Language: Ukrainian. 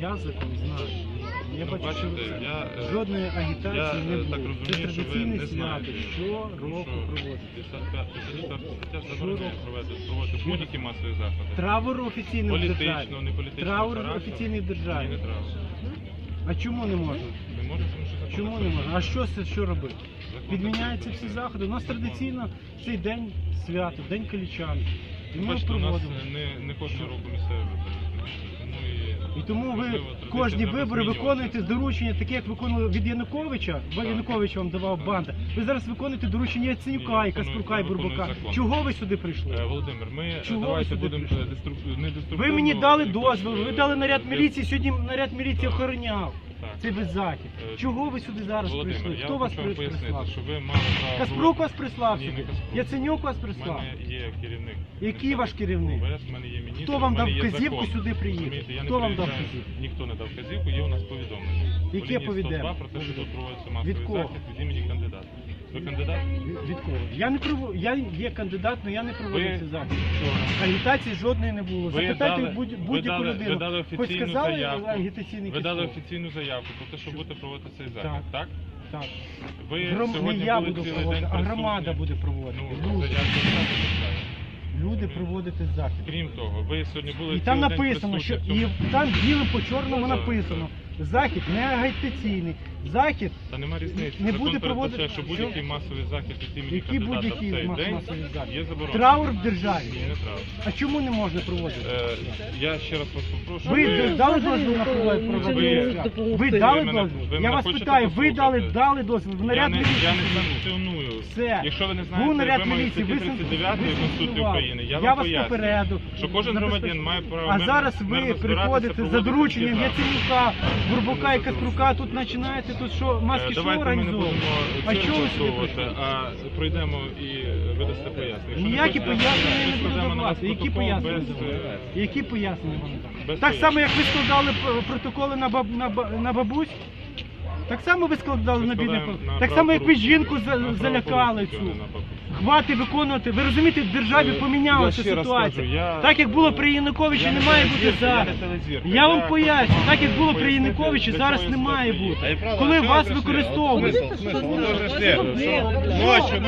Я закон знаю. Я Ну, бачу, бачите, що я, е, жодної агітації я, не е, було. так розумію, що ви традиційне не свято. знаєте. Що проводиться. 55 стаття забороняє Щороку. проводити, будь-які масові заходи. Траур офіційний в державі. Не політично. Траур офіційний в державі. не. А чому не можна? Не може, тому що закон Чому не можна? А що що робити? Підміняються всі заходи. У нас традиційно цей день свято, день калічан. І ми Бачите, у нас не, не кожного року і, тому ви кожні вибори виконуєте доручення, таке як виконували від Януковича, бо Янукович вам давав банда. Ви зараз виконуєте доручення Яценюка, і Каспрука, і Бурбака. Чого ви сюди прийшли? Е, Володимир, ми е, Чого ви давайте сюди будемо прийшли? е, деструк- не деструктивно. Ви мені дали дозвіл, ви е, дали наряд міліції, сьогодні наряд міліції охороняв Так. без захід. Е, Чого ви сюди зараз Володимир, прийшли? я Хто вас хочу вам при- пояснити, прислав? що ви мали право... Каспрук вас прислав Ні, не сюди? Каспрук. Яценюк вас У прислав? мене є керівник. Який ваш керівник? УВС, в мене є міністр, Хто вам в мене дав є вказівку закон. сюди приїхати? Розумієте, я не Хто вам дав приїжджаю, вказівку? Ніхто не дав вказівку, є у нас повідомлення. Яке повідомлення? про те, що тут проводиться масовий Від кого? захід від імені кандидата. Ви кандидат? Від кого? Я не прову... я є кандидат, але я не проводив Ви- цей захід. Агітації жодної не було. Ви Запитайте дали- будь- ви будь-яку дали- людину. Ви дали Хоч офіційну сказали заявку. агітаційний Ви дали кісток? офіційну заявку про те, що будете проводити цей захід, так? Так. Ви Гром... Не сьогодні я були буду цілий проводити, день а громада присутні. буде проводити. Ну, Люди, заявку так люди проводити захід. Крім того, ви сьогодні були І там цілий день написано, що присутні в і цьому- там білим по чорному Так, написано. Захід не агітаційний. Захід Та нема різниці. Не буде передбачає, проводити- що будь-який масовий захід від імені Які кандидата в будь-які цей мас- день заходи? є заборонений. Траур в державі. Ні, не траур. А чому не можна проводити? Е, я ще раз вас попрошу. Ви дали дозвіл на Ви- проведення? Ви дали мене- дозвіл? Я мене вас хочете питаю, ви дали, послухати? дали дозвіл Я наряд не, міліції? я не санкціоную. Все. Якщо ви не Був знаєте наряд вимоги міліції, статті ви 39 ви Конституції санкціонували. України, я, Я вам вас пояснюю, попереду. що кожен громадянин має право А мирно- зараз ви збиратися, приходите за проводити дорученням такі Яценюка, Бурбука і Каспрука, тут починаєте тут що, Е, маски шоу Давайте ми не організовувати? будемо А що чого ви сюди влаштовувати, а пройдемо і видасте пояснення. Ніякі пояснення я не буду давати. Які пояснення? давати? е, Які пояснення вони? Без Так само, як ви складали п- протоколи на, баб, на, ба- на бабусь? Так само ви складали на бідних. Так само, як ви жінку за- залякали цю. Хвати виконувати. Ви розумієте, в державі Е, помінялася я ще раз ситуація. кажу, я- Так як було при Януковичі, Я не не має бути я зараз. не. Я вам поясню, так як було при Януковичі, зараз не має бути. Коли вас використовують. Он должен. Ночью,